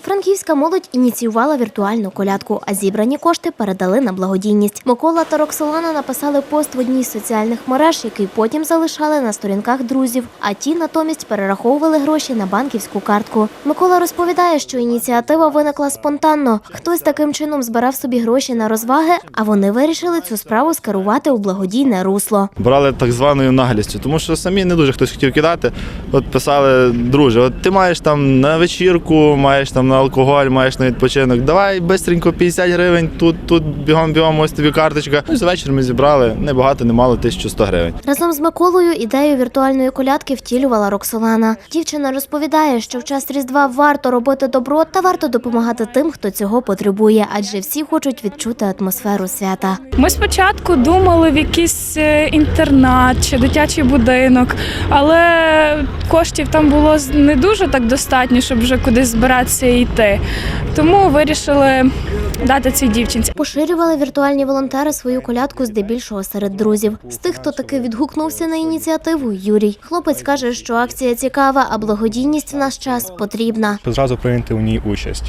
Франківська молодь ініціювала віртуальну колядку, а зібрані кошти передали на благодійність. Микола та Роксолана написали пост в одній з соціальних мереж, який потім залишали на сторінках друзів. А ті натомість перераховували гроші на банківську картку. Микола розповідає, що ініціатива виникла спонтанно. Хтось таким чином збирав собі гроші на розваги, а вони вирішили цю справу скерувати у благодійне русло. брали так званою наглістю, тому що самі не дуже хтось хотів кидати. От писали, друже, от ти маєш там на вечірку, маєш там на алкоголь, маєш на відпочинок. Давай бистренько 50 гривень, тут, тут бігом бігом, ось тобі карточка. Ну, і за вечір ми зібрали не багато, не мало 1100 гривень. Разом з Миколою ідею віртуальної колядки втілювала Роксолана. Дівчина розповідає, що в час Різдва варто робити добро та варто допомагати тим, хто цього потребує, адже всі хочуть відчути атмосферу свята. Ми спочатку думали в якийсь е, інтернат чи дитячий будинок, але коштів там було не дуже так достатньо, щоб вже кудись збиратися йти. Тому вирішили дати цій дівчинці. Поширювали віртуальні волонтери свою колядку здебільшого серед друзів. З тих, хто таки відгукнувся на ініціативу, Юрій. Хлопець каже, що акція цікава, а благодійність в наш час потрібна. зразу прийняти у ній участь,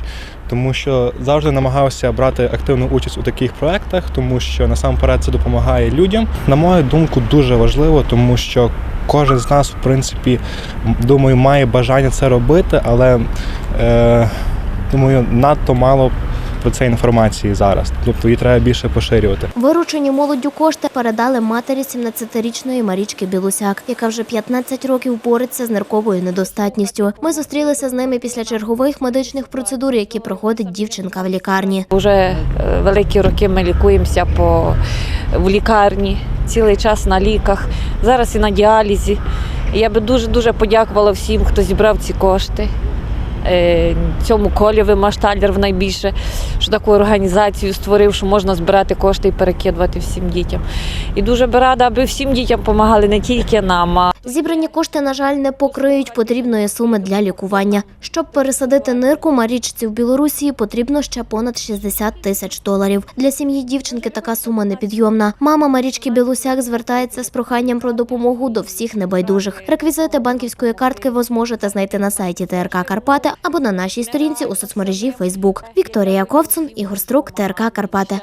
тому що завжди намагався брати активну участь у таких проектах, тому що насамперед це допомагає людям. На мою думку, дуже важливо, тому що кожен з нас, в принципі, думаю, має бажання це робити, але е, думаю, надто мало про це інформації зараз. Тобто її треба більше поширювати. Виручені молоддю кошти передали матері 17-річної Марічки Білусяк, яка вже 15 років бореться з нирковою недостатністю. Ми зустрілися з ними після чергових медичних процедур, які проходить дівчинка в лікарні. Уже е, великі роки ми лікуємося по, в лікарні, цілий час на ліках, зараз і на діалізі. Я би дуже-дуже подякувала всім, хто зібрав ці кошти. Е, Цьому Колєві Машталер найбільше, що таку організацію створив, що можна збирати кошти і перекидувати всім дітям. І дуже би рада, аби всім дітям допомагали не тільки нам, а Зібрані кошти, на жаль, не покриють потрібної суми для лікування. Щоб пересадити нирку Марічці в Білорусі, потрібно ще понад 60 тисяч доларів. Для сім'ї дівчинки така сума непідйомна. Мама Марічки Білусяк звертається з проханням про допомогу до всіх небайдужих. Реквізити банківської картки ви зможете знайти на сайті ТРК Карпати або на нашій сторінці у соцмережі Фейсбук. Вікторія Ковцун, Ігор Струк, ТРК Карпати.